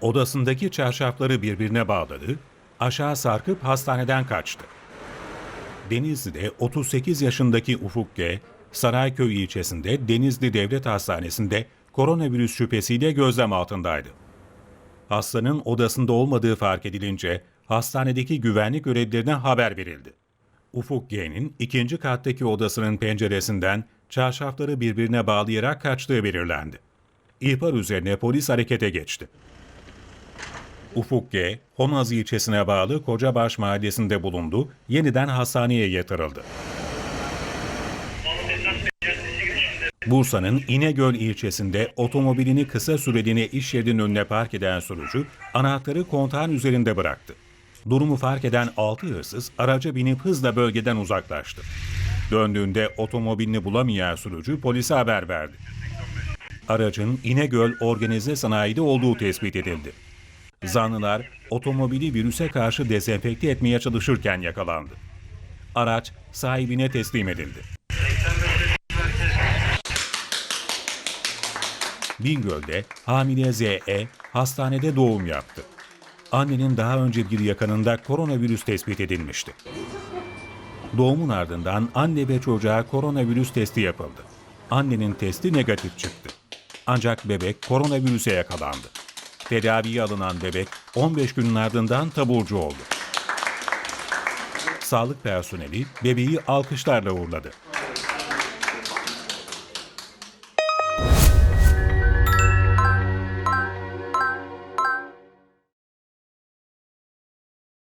odasındaki çarşafları birbirine bağladı, aşağı sarkıp hastaneden kaçtı. Denizli'de 38 yaşındaki Ufuk G, Sarayköy ilçesinde Denizli Devlet Hastanesi'nde koronavirüs şüphesiyle gözlem altındaydı. Hastanın odasında olmadığı fark edilince hastanedeki güvenlik görevlilerine haber verildi. Ufuk G'nin ikinci kattaki odasının penceresinden çarşafları birbirine bağlayarak kaçtığı belirlendi. İhbar üzerine polis harekete geçti. Ufuk G, Honaz ilçesine bağlı Kocabaş mahallesinde bulundu, yeniden hastaneye yatırıldı. Bursa'nın İnegöl ilçesinde otomobilini kısa süreliğine iş yerinin önüne park eden sürücü anahtarı kontağın üzerinde bıraktı. Durumu fark eden 6 hırsız araca binip hızla bölgeden uzaklaştı. Döndüğünde otomobilini bulamayan sürücü polise haber verdi. Aracın İnegöl Organize Sanayi'de olduğu tespit edildi. Zanlılar otomobili virüse karşı dezenfekte etmeye çalışırken yakalandı. Araç sahibine teslim edildi. Bingöl'de hamile ZE hastanede doğum yaptı. Annenin daha önce bir yakınında koronavirüs tespit edilmişti. Doğumun ardından anne ve çocuğa koronavirüs testi yapıldı. Annenin testi negatif çıktı. Ancak bebek koronavirüse yakalandı. Tedaviye alınan bebek 15 günün ardından taburcu oldu. Sağlık personeli bebeği alkışlarla uğurladı.